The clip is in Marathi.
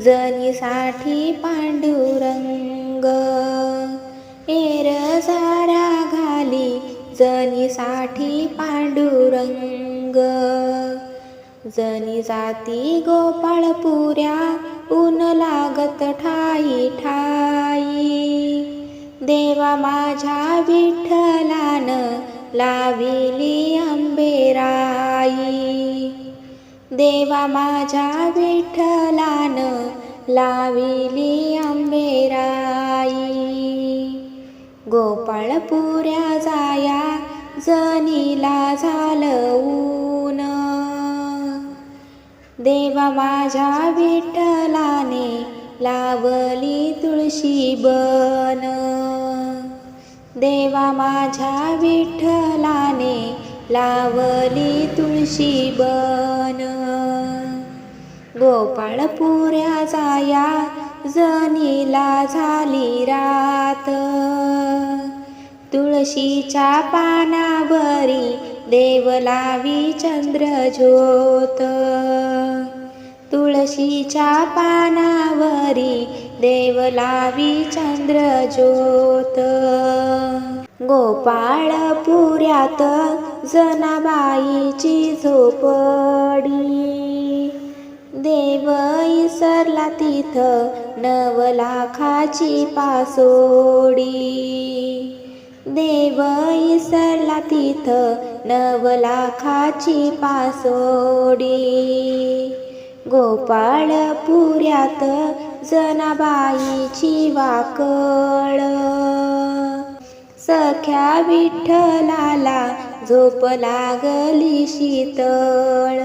जनीसाठी पांडुरंग. एर सारा घाली जनीसाठी पांडुरंग. जनी जाती गोपाळपुऱ्या ऊन लागत ठाई ठाई. देवा माझ्या विठ्ठलान लाविली आंबेराई देवा माझ्या विठ्ठला लाविली आंबेराई. गोपाळपुऱ्या जाया जनीला झालं ऊन. देवा माझ्या विठ्ठलाने लावली तुळशी बन. देवा माझ्या विठ्ठलाने लावली तुळशी बन. गोपाळपुऱ्या जाया जनीला झाली रात. तुळशीच्या पानावरी देवलावी चंद्रज्योत चंद्र ज्योत. तुळशीच्या पानावरी देवलावी चंद्रज्योत चंद्र ज्योत. गोपाळपुऱ्यात जनाबाईची झोपडी. देव इसरला तिथ नव लाखाची पासोडी. देव इसरला तिथ नव लाखाची पासोडी. गोपाळपुऱ्यात जनाबाईची वाकळ. सख्या विठ्ठलाला झोप लागली शीतळ.